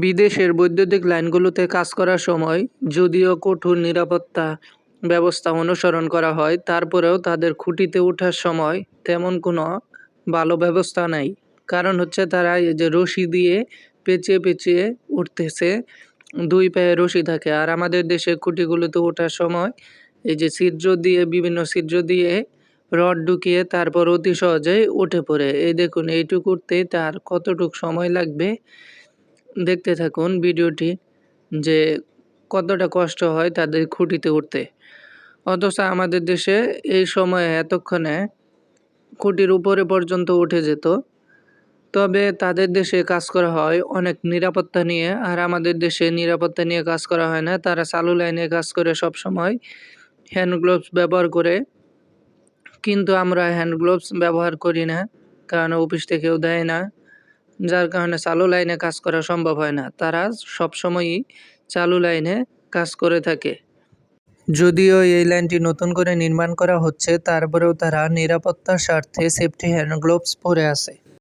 বিদেশের বৈদ্যুতিক লাইনগুলোতে কাজ করার সময় যদিও কঠোর নিরাপত্তা ব্যবস্থা অনুসরণ করা হয়, তারপরেও তাদের খুঁটিতে ওঠার সময় তেমন কোনো ভালো ব্যবস্থা নাই। কারণ হচ্ছে তারা এই যে রশি দিয়ে পেঁচিয়ে পেঁচিয়ে উঠতেছে, দুই পায়ে রশি থাকে। আর আমাদের দেশে খুঁটিগুলোতে ওঠার সময় এই যে ছিদ্র দিয়ে, বিভিন্ন ছিদ্র দিয়ে রড ঢুকিয়ে তারপর অতি সহজেই উঠে পড়ে। এই দেখুন এইটুকু উঠতে তার কতটুক সময় লাগবে? দেখতে থাকুন ভিডিওটি যে কতটা কষ্ট হয় তাদের খুঁটিতে উঠতে। অথচ আমাদের দেশে এই সময়ে এতক্ষণে খুঁটির উপরে পর্যন্ত উঠে যেত। তবে তাদের দেশে কাজ করা হয় অনেক নিরাপত্তা নিয়ে, আর আমাদের দেশে নিরাপত্তা নিয়ে কাজ করা হয় না। তারা চালু লাইনে কাজ করে সব সময় হ্যান্ড গ্লোভস ব্যবহার করে। কিন্তু আমরা হ্যান্ড গ্লোভস ব্যবহার করি না, কারণ অফিস থেকেও দেয় না। যার কারণে চালু লাইনে কাজ করা সম্ভব হয় না। তারা সবসময়ই চালু লাইনে কাজ করে থাকে। যদিও এই লাইনটি নতুন করে নির্মাণ করা হচ্ছে, তারপরেও তারা নিরাপত্তার স্বার্থে সেফটি হ্যান্ড গ্লোভস পরে আছে।